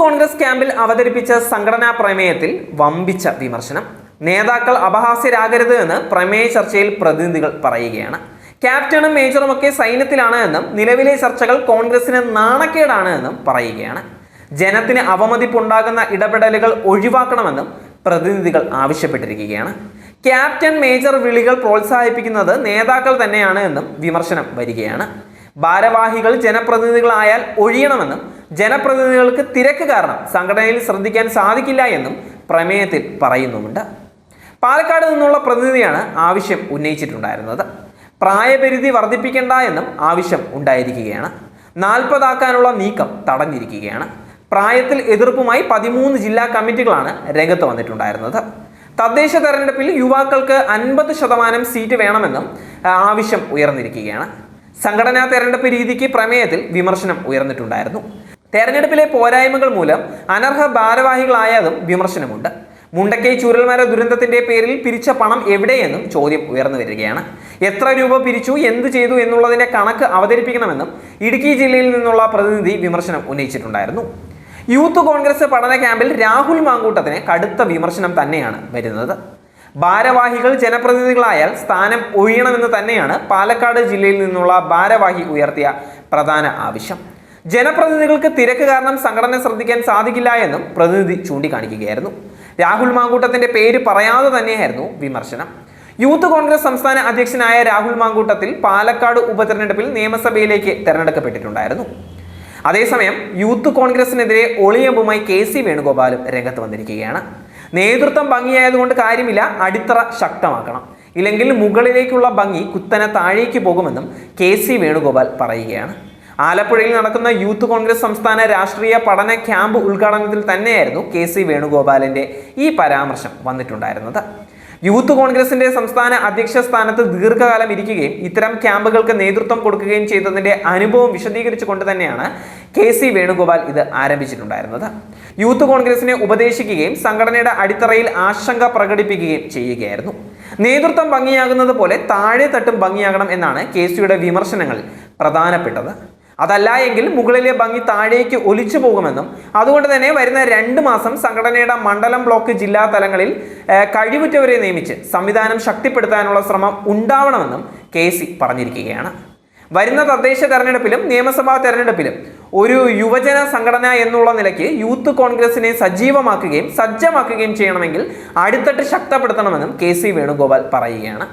കോൺഗ്രസ് ക്യാമ്പിൽ അവതരിപ്പിച്ച സംഘടനാ പ്രമേയത്തിൽ വമ്പിച്ച വിമർശനം. നേതാക്കൾ അപഹാസ്യരാകരുത് എന്ന് പ്രമേയ ചർച്ചയിൽ പ്രതിനിധികൾ പറയുകയാണ്. ക്യാപ്റ്റനും മേജറും ഒക്കെ സൈന്യത്തിലാണ് എന്നും നിലവിലെ ചർച്ചകൾ കോൺഗ്രസിന് നാണക്കേടാണ് എന്നും പറയുകയാണ്. ജനത്തിന് അവമതിപ്പുണ്ടാകുന്ന ഇടപെടലുകൾ ഒഴിവാക്കണമെന്നും പ്രതിനിധികൾ ആവശ്യപ്പെട്ടിരിക്കുകയാണ്. ക്യാപ്റ്റൻ മേജർ വിളികൾ പ്രോത്സാഹിപ്പിക്കുന്നത് നേതാക്കൾ തന്നെയാണ് എന്നും വിമർശനം വരികയാണ്. ഭാരവാഹികൾ ജനപ്രതിനിധികളായാൽ ഒഴിയണമെന്നും ജനപ്രതിനിധികൾക്ക് തിരക്ക് കാരണം സംഘടനയിൽ ശ്രദ്ധിക്കാൻ സാധിക്കില്ല എന്നും പ്രമേയത്തിൽ പറയുന്നുമുണ്ട്. പാലക്കാട് നിന്നുള്ള പ്രതിനിധിയാണ് ആവശ്യം ഉന്നയിച്ചിട്ടുണ്ടായിരുന്നത്. പ്രായപരിധി വർദ്ധിപ്പിക്കേണ്ട എന്നും ആവശ്യം ഉണ്ടായിരിക്കുകയാണ്. നാൽപ്പതാക്കാനുള്ള നീക്കം തടഞ്ഞിരിക്കുകയാണ്. പ്രായത്തിൽ എതിർപ്പുമായി പതിമൂന്ന് ജില്ലാ കമ്മിറ്റികളാണ് രംഗത്ത് വന്നിട്ടുണ്ടായിരുന്നത്. തദ്ദേശ തെരഞ്ഞെടുപ്പിൽ യുവാക്കൾക്ക് അൻപത് ശതമാനം സീറ്റ് വേണമെന്നും ആവശ്യം ഉയർന്നിരിക്കുകയാണ്. സംഘടനാ തെരഞ്ഞെടുപ്പ് രീതിക്ക് പ്രമേയത്തിൽ വിമർശനം ഉയർന്നിട്ടുണ്ടായിരുന്നു. തെരഞ്ഞെടുപ്പിലെ പോരായ്മകൾ മൂലം അനർഹ ഭാരവാഹികളായതും വിമർശനമുണ്ട്. മുണ്ടക്കൈ ചൂരൽമര ദുരന്തത്തിന്റെ പേരിൽ പിരിച്ച പണം എവിടെയെന്നും ചോദ്യം ഉയർന്നു വരികയാണ്. എത്ര രൂപ പിരിച്ചു എന്ത് ചെയ്തു എന്നുള്ളതിന്റെ കണക്ക് അവതരിപ്പിക്കണമെന്നും ഇടുക്കി ജില്ലയിൽ നിന്നുള്ള പ്രതിനിധി വിമർശനം ഉന്നയിച്ചിട്ടുണ്ടായിരുന്നു. യൂത്ത് കോൺഗ്രസ് പഠന ക്യാമ്പിൽ രാഹുൽ മാങ്കൂട്ടത്തിന് കടുത്ത വിമർശനം തന്നെയാണ് വരുന്നത്. ഭാരവാഹികൾ ജനപ്രതിനിധികളായാൽ സ്ഥാനം ഒഴിയണമെന്ന് തന്നെയാണ് പാലക്കാട് ജില്ലയിൽ നിന്നുള്ള ഭാരവാഹി ഉയർത്തിയ പ്രധാന ആവശ്യം. ജനപ്രതിനിധികൾക്ക് തിരക്ക് കാരണം സംഘടന ശ്രദ്ധിക്കാൻ സാധിക്കില്ല എന്നും പ്രതിനിധി ചൂണ്ടിക്കാണിക്കുകയായിരുന്നു. രാഹുൽ മാങ്കൂട്ടത്തിന്റെ പേര് പറയാതെ തന്നെയായിരുന്നു വിമർശനം. യൂത്ത് കോൺഗ്രസ് സംസ്ഥാന അധ്യക്ഷനായ രാഹുൽ മാങ്കൂട്ടത്തിൽ പാലക്കാട് ഉപതെരഞ്ഞെടുപ്പിൽ നിയമസഭയിലേക്ക് തെരഞ്ഞെടുക്കപ്പെട്ടിട്ടുണ്ടായിരുന്നു. അതേസമയം യൂത്ത് കോൺഗ്രസിനെതിരെ ഒളിയമ്പുമായി കെ സി വേണുഗോപാലും രംഗത്ത് വന്നിരിക്കുകയാണ്. നേതൃത്വം ഭംഗിയായതുകൊണ്ട് കാര്യമില്ല അടിത്തറ ശക്തമാക്കണം. ഇല്ലെങ്കിൽ മുകളിലേക്കുള്ള ഭംഗി കുത്തനെ താഴേക്ക് പോകുമെന്നും കെ സി വേണുഗോപാൽ പറയുകയാണ്. ആലപ്പുഴയിൽ നടക്കുന്ന യൂത്ത് കോൺഗ്രസ് സംസ്ഥാന രാഷ്ട്രീയ പഠന ക്യാമ്പ് ഉദ്ഘാടനത്തിൽ തന്നെയായിരുന്നു കെ സി വേണുഗോപാലിന്റെ ഈ പരാമർശം വന്നിട്ടുണ്ടായിരുന്നത്. യൂത്ത് കോൺഗ്രസിന്റെ സംസ്ഥാന അധ്യക്ഷ സ്ഥാനത്ത് ദീർഘകാലം ഇരിക്കുകയും ഇത്തരം ക്യാമ്പുകൾക്ക് നേതൃത്വം കൊടുക്കുകയും ചെയ്തതിന്റെ അനുഭവം വിശദീകരിച്ചുകൊണ്ട് തന്നെയാണ് കെ സി വേണുഗോപാൽ ഇത് ആരംഭിച്ചിട്ടുണ്ടായിരുന്നത്. യൂത്ത് കോൺഗ്രസിനെ ഉപദേശിക്കുകയും സംഘടനയുടെ അടിത്തറയിൽ ആശങ്ക പ്രകടിപ്പിക്കുകയും ചെയ്യുകയായിരുന്നു. നേതൃത്വം ഭംഗിയാകുന്നത് പോലെ താഴെ തട്ടും ഭംഗിയാകണം എന്നാണ് കെ സിയുടെ വിമർശനങ്ങളിൽ പ്രധാനപ്പെട്ടത്. അതല്ല എങ്കിൽ മുകളിലെ ഭംഗി താഴേക്ക് ഒലിച്ചു പോകുമെന്നും അതുകൊണ്ട് തന്നെ വരുന്ന രണ്ട് മാസം സംഘടനയുടെ മണ്ഡലം ബ്ലോക്ക് ജില്ലാ തലങ്ങളിൽ കഴിവുറ്റവരെ നിയമിച്ച് സംവിധാനം ശക്തിപ്പെടുത്താനുള്ള ശ്രമം ഉണ്ടാവണമെന്നും കെ പറഞ്ഞിരിക്കുകയാണ്. വരുന്ന തദ്ദേശ തെരഞ്ഞെടുപ്പിലും നിയമസഭാ തെരഞ്ഞെടുപ്പിലും ഒരു യുവജന സംഘടന എന്നുള്ള നിലയ്ക്ക് യൂത്ത് കോൺഗ്രസിനെ സജീവമാക്കുകയും സജ്ജമാക്കുകയും ചെയ്യണമെങ്കിൽ അടിത്തട്ട് ശക്തപ്പെടുത്തണമെന്നും കെ സി വേണുഗോപാൽ പറയുകയാണ്.